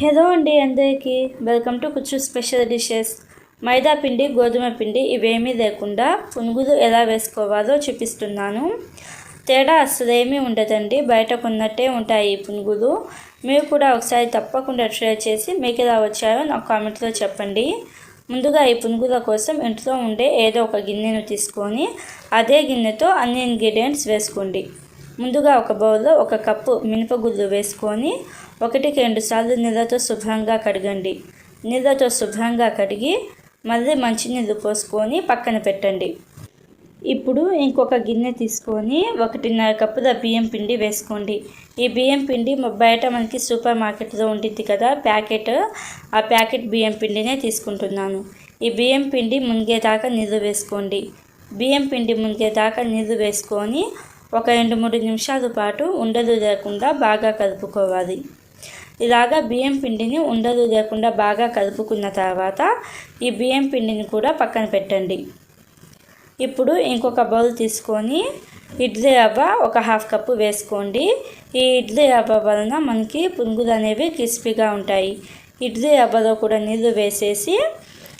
Hello అండి అందరికీ. Welcome to Kuchchu special dishes. Maida పిండి గోధుమ పిండి ఇవేమీ లేకుండా పునుగులు ఎలా వేసుకోవాలో చూపిస్తున్నాను. తేడా అసలు ఏమీ ఉండదండి. బయట కొన్నట్టే ఉంటాయి ఈ పునుగులు. మీరు కూడా ఒకసారి తప్పకుండా ట్రై చేసి మీకు ఎలా వచ్చాయో నాకు కామెంట్లో చెప్పండి. ముందుగా ఈ పునుగుల కోసం ఇంట్లో ఉండే ఏదో ఒక గిన్నెను తీసుకొని అదే గిన్నెతో అన్ని ఇంగ్రీడియంట్స్ వేసుకోండి. ముందుగా ఒక బౌల్లో ఒక కప్పు మినపగుళ్ళు వేసుకొని ఒకటికి రెండు సార్లు నీళ్ళతో శుభ్రంగా కడగండి. నీళ్ళతో శుభ్రంగా కడిగి మళ్ళీ మంచినీళ్ళు పోసుకొని పక్కన పెట్టండి. ఇప్పుడు ఇంకొక గిన్నె తీసుకొని ఒకటిన్నర కప్పుల బియ్యం పిండి వేసుకోండి. ఈ బియ్యం పిండి బయట మనకి సూపర్ మార్కెట్లో ఉంటుంది కదా ప్యాకెట్. ఆ ప్యాకెట్ బియ్యం పిండినే తీసుకుంటున్నాను. ఈ బియ్యం పిండి మునిగేదాకా నీళ్ళు వేసుకోండి. బియ్యం పిండి మునిగేదాకా నీళ్ళు వేసుకొని ఒక రెండు మూడు నిమిషాల పాటు ఉండలు లేకుండా బాగా కలుపుకోవాలి. ఇలాగా బియ్యం పిండిని ఉండలు లేకుండా బాగా కలుపుకున్న తర్వాత ఈ బియ్యం పిండిని కూడా పక్కన పెట్టండి. ఇప్పుడు ఇంకొక బౌల్ తీసుకొని ఇడ్లీ రవ్వ ఒక హాఫ్ కప్పు వేసుకోండి. ఈ ఇడ్లీ రవ్వ వలన మనకి పునుగులు అనేవి క్రిస్పీగా ఉంటాయి. ఇడ్లీ రవ్వలో కూడా నీళ్ళు వేసేసి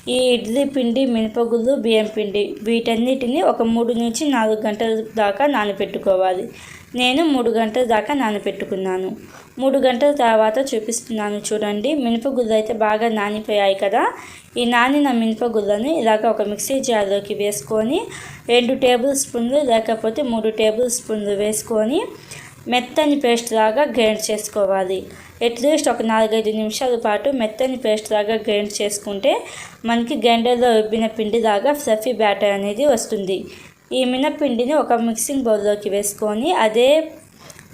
ఈ ఇడ్లీ పిండి మినపగుళ్ళు బియ్యం పిండి. వీటన్నిటిని ఒక మూడు నుంచి నాలుగు గంటల దాకా నానబెట్టుకోవాలి. నేను మూడు గంటల దాకా నానబెట్టుకున్నాను. మూడు గంటల తర్వాత చూపిస్తున్నాను చూడండి. మినపగుళ్ళు అయితే బాగా నానిపోయాయి కదా. ఈ నానిన మినపగుళ్ళను ఇలాగ ఒక మిక్సీ జార్లోకి వేసుకొని రెండు టేబుల్ స్పూన్లు లేకపోతే మూడు టేబుల్ స్పూన్లు వేసుకొని మెత్తని పేస్ట్ లాగా గ్రైండ్ చేసుకోవాలి. అట్లీస్ట్ ఒక నాలుగైదు నిమిషాల పాటు మెత్తని పేస్ట్ లాగా గ్రైండ్ చేసుకుంటే మనకి గ్రైండర్లో రుబ్బిన పిండి లాగా ఫ్లఫీ బ్యాటర్ అనేది వస్తుంది. ఈ మినపిండిని ఒక మిక్సింగ్ బౌల్లోకి వేసుకొని అదే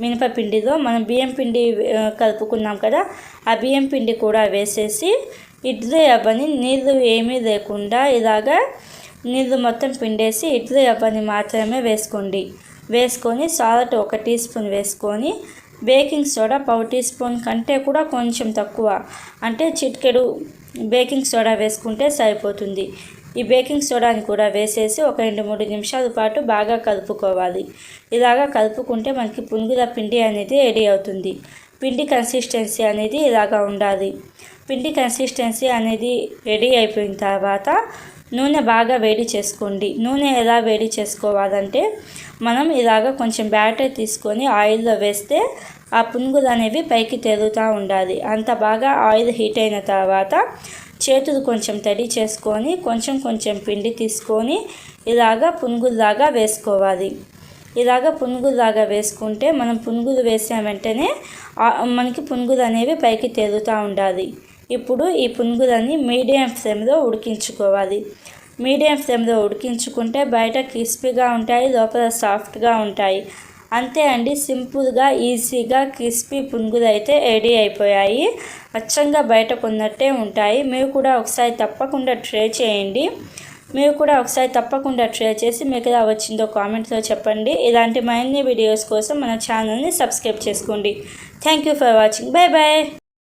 మినపపిండిలో మనం బియ్యం పిండి కలుపుకున్నాం కదా ఆ బియ్యం పిండి కూడా వేసేసి ఇడ్లీ అవ్వని నీళ్ళు ఏమీ లేకుండా ఇలాగా నీళ్ళు మొత్తం పిండేసి ఇడ్లీ అవ్వని మాత్రమే వేసుకోండి. వేసుకొని సాల్ట్ ఒక టీ స్పూన్ వేసుకొని బేకింగ్ సోడా పావు టీ స్పూన్ కంటే కూడా కొంచెం తక్కువ. అంటే చిటికెడు బేకింగ్ సోడా వేసుకుంటే సరిపోతుంది. ఈ బేకింగ్ సోడాని కూడా వేసేసి ఒక రెండు మూడు నిమిషాల పాటు బాగా కలుపుకోవాలి. ఇలాగా కలుపుకుంటే మనకి పునుగుల పిండి అనేది రెడీ అవుతుంది. పిండి కన్సిస్టెన్సీ అనేది ఇలాగా ఉండాలి. పిండి కన్సిస్టెన్సీ అనేది రెడీ అయిపోయిన తర్వాత నూనె బాగా వేడి చేసుకోండి. నూనె ఎలా వేడి చేసుకోవాలంటే మనం ఇలాగ కొంచెం బ్యాటర్ తీసుకొని ఆయిల్లో వేస్తే ఆ పునుగులు అనేవి పైకి తేలుతూ ఉండాలి. అంత బాగా ఆయిల్ హీట్ అయిన తర్వాత చేతులు కొంచెం తడి చేసుకొని కొంచెం కొంచెం పిండి తీసుకొని ఇలాగ పునుగుల్లాగా వేసుకోవాలి. ఇలాగ పునుగులాగా వేసుకుంటే మనం పునుగులు వేసిన వెంటనే మనకి పునుగులు అనేవి పైకి తేలుతూ ఉండాలి. ఇప్పుడు ఈ పునుగులని మీడియం ఫ్లేమ్లో ఉడికించుకోవాలి. మీడియం ఫ్లేమ్లో ఉడికించుకుంటే బయట క్రిస్పీగా ఉంటాయి లోపల సాఫ్ట్గా ఉంటాయి. అంతే అండి సింపుల్గా ఈజీగా క్రిస్పీ పునుగులు అయితే రెడీ అయిపోయాయి. అచ్చంగా బయట కొన్నట్టే ఉంటాయి. మీరు కూడా ఒకసారి తప్పకుండా ట్రై చేయండి. మీరు కూడా ఒకసారి తప్పకుండా ట్రై చేసి మీకు ఎలా వచ్చిందో కామెంట్స్లో చెప్పండి. ఇలాంటి మరిన్ని వీడియోస్ కోసం మన ఛానల్ని సబ్స్క్రైబ్ చేసుకోండి. Thank you for watching bye bye